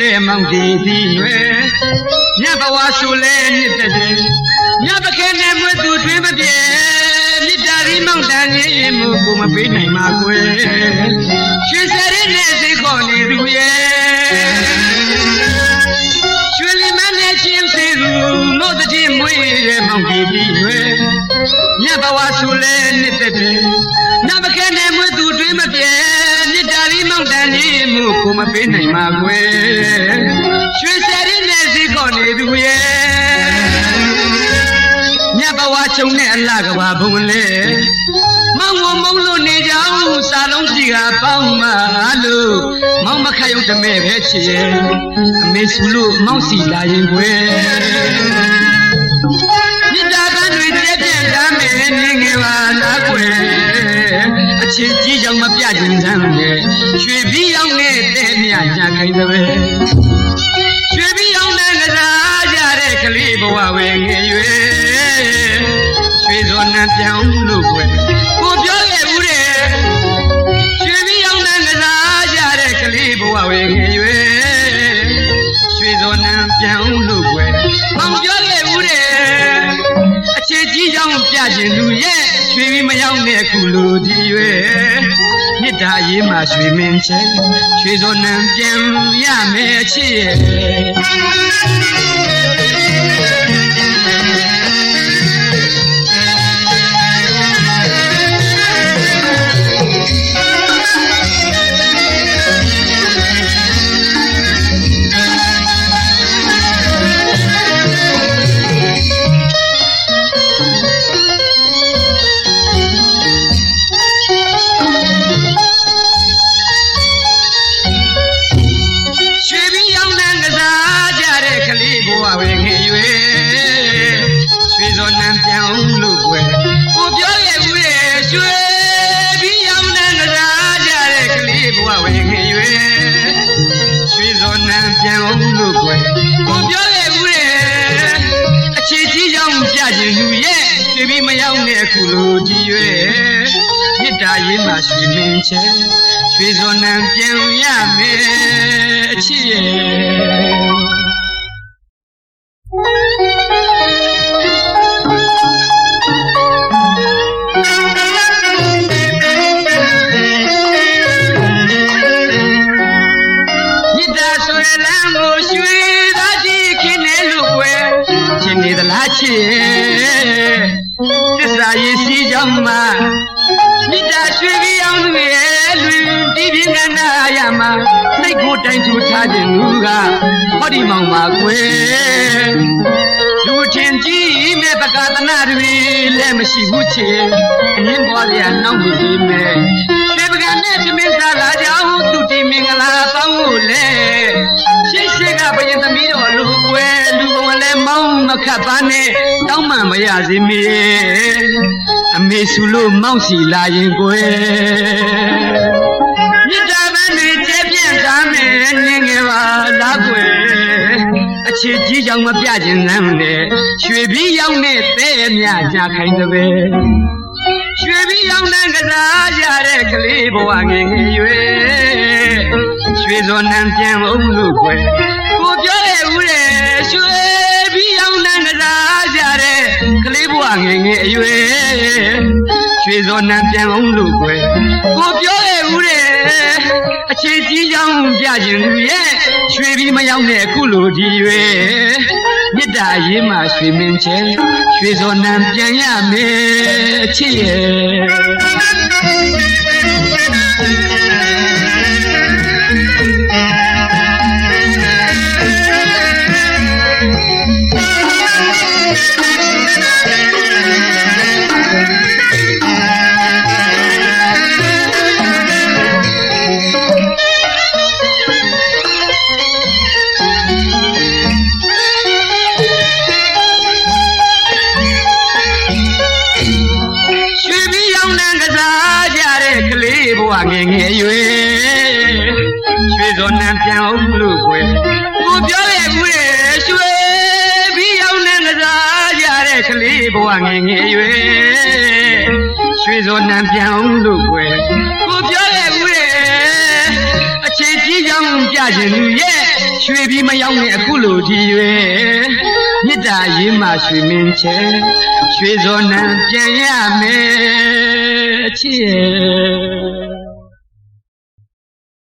တဲ့မောင်ဒီဒီရွယ်ညဘဝရှုလဲမြစ်တဲ့တဲ့ညပခဲနဲ့မွေးသူတွင်မပြေမြစ်တာရီမောင်တန်ကြီးမှုကိုမပေးနိုင်ပါကွယ်ရွှေစရီနဲ့စိတ်ခေါ်နေသူရဲ့ရွှေလီမနဲ့ချင်းစီသူမို့တည်းမွေးတဲ့မောင်ဒီဒီရွယ်ညဘဝရှုလဲမြစ်တဲ့တဲ့ညပခဲနဲ့မွေးသူတွင်မပြေ မြစ်တာရီမောင်တန်ကြီးမှုကိုမပေးနိုင်ပါကွယ်ရွှေစရီနဲ့စိတ်ခေါ်နေသူရဲ့မြတ်ဘဝချုံနဲ့အလှကဘာဘုံလေမောင်ဝမုံလို့နေကြအောင်စာလုံးစီကပေါင်းမလို့မောင်မခတ်ရုံတမဲ့ပဲချစ်ရဲ့အမေစုလို့မောင်စီလာရင်ွယ်မြစ်တာပ ကြောင့်မပြခြင်းတမ်းနဲ့ရွှေပြီးအောင်နဲ့တဲ့မြညာခိုင်းတဲ့ပဲ အခြေကြီးကြောင့်ပြခြင်းလူရဲ့ရွှေပြီးမရောက်တဲ့ခုလိုဒီရွယ်မြစ်တာရေးမှာရွှေမင်းချဲရွှေစောနံပြန်ရမယ်အချစ်ရဲ့ရွှေ ကြတဲ့ကလေးဘဝဝေငယ်ရွယ်ရွှေစောနံပြန်အောင်လို့ကွယ်ကိုပြောရဲ့ဘူးရဲ့ရွှေပြီးရောက်တဲ့ကစားကြတဲ့ကလေးဘဝဝေငယ်ရွယ်ရွှေစောနံပြန်အောင်လို့ကွယ်ကိုပြောရဲ့ဘူးရဲ့အခြေကြီးကြောင့်ပြခြင်းလူရဲ့ရွှေပြီးမရောက်တဲ့ခုလိုကြီးရွယ်မြစ်တာရေးမှာရွှေမင်းချဲရွှေစောနံပြန်ရမယ်အချစ်ရဲ့ နေသလားချစ်ရဲ့တစ္ဆာရည်စီးကြောင်းမှာမြစ်တာရွှေပြီးအောင်သူရဲ့လွင်တီးပြင်းကနာရမှာစိတ်ကိုတိုင်ထူထားခြင်းလူကဟောဒီမောင်ပါကွယ်လူချင်းကြီးမဲ့ပကာသနာတွေလည်းမရှိဘူးချစ်အငင်းပွားရနောက်မှုကြီးမဲ့ ပါနဲ့တောင်းမှန်မရစေမေအမေစုလို့မောင်းစီလာရင်ကွယ်မြစ်တာပန်းတွေကျဲပြန့်သားမယ်နေငယ်ပါလားကွယ်အခြေကြီးကြောင့်မပြခြင်းလမ်းနဲ့ရွှေပြီးရောက်တဲ့တဲ့မြညာခိုင်းတဲ့ပဲရွှေပြီးရောက်တဲ့ကစားကြတဲ့ကလေးဘဝငယ်ငယ်ရွယ်ရွှေစောနံပြန်အောင်လို့ခွဲကိုပြောရဲ့ဦးတဲ့ရွှေ ပြီးရောက်တဲ့ကစားကြတဲ့ကလေးဘဝငယ်ငယ်ရွယ်ရွှေစောနံပြန်အောင်လို့ခွဲကိုပြောရဲ့ဦးတဲ့အခြေကြီးကြောင့်ပြခြင်းလူရဲ့ရွှေပြီးမရောက်တဲ့အခုလိုဒီရွယ်မြစ်တာရေးမှာရွှေမင်းချဲရွှေစောနံပြန်ရမယ်အချစ်ရဲ့ရွှေ ငယ်ငယ်ရွယ်ရွှေစောနံပြန်အောင်လို့ကွယ်ကိုပြောရဲ့ဘူးရဲ့ရွှေပြီးရောက်တဲ့ကစားကြတဲ့ကလေးဘဝငယ်ငယ်ရွယ်ရွှေစောနံပြန်အောင်လို့ကွယ်ကိုပြောရဲ့ဘူးရဲ့အခြေကြီးကြောင့်ပြခြင်းလူရဲ့ရွှေရွှေပြီးမရောက်နဲ့အခုလိုဒီရွယ်မြစ်တာရေးမှရွှေမင်းချဲရွှေစောနံပြန်ရမယ်အချစ်ရဲ့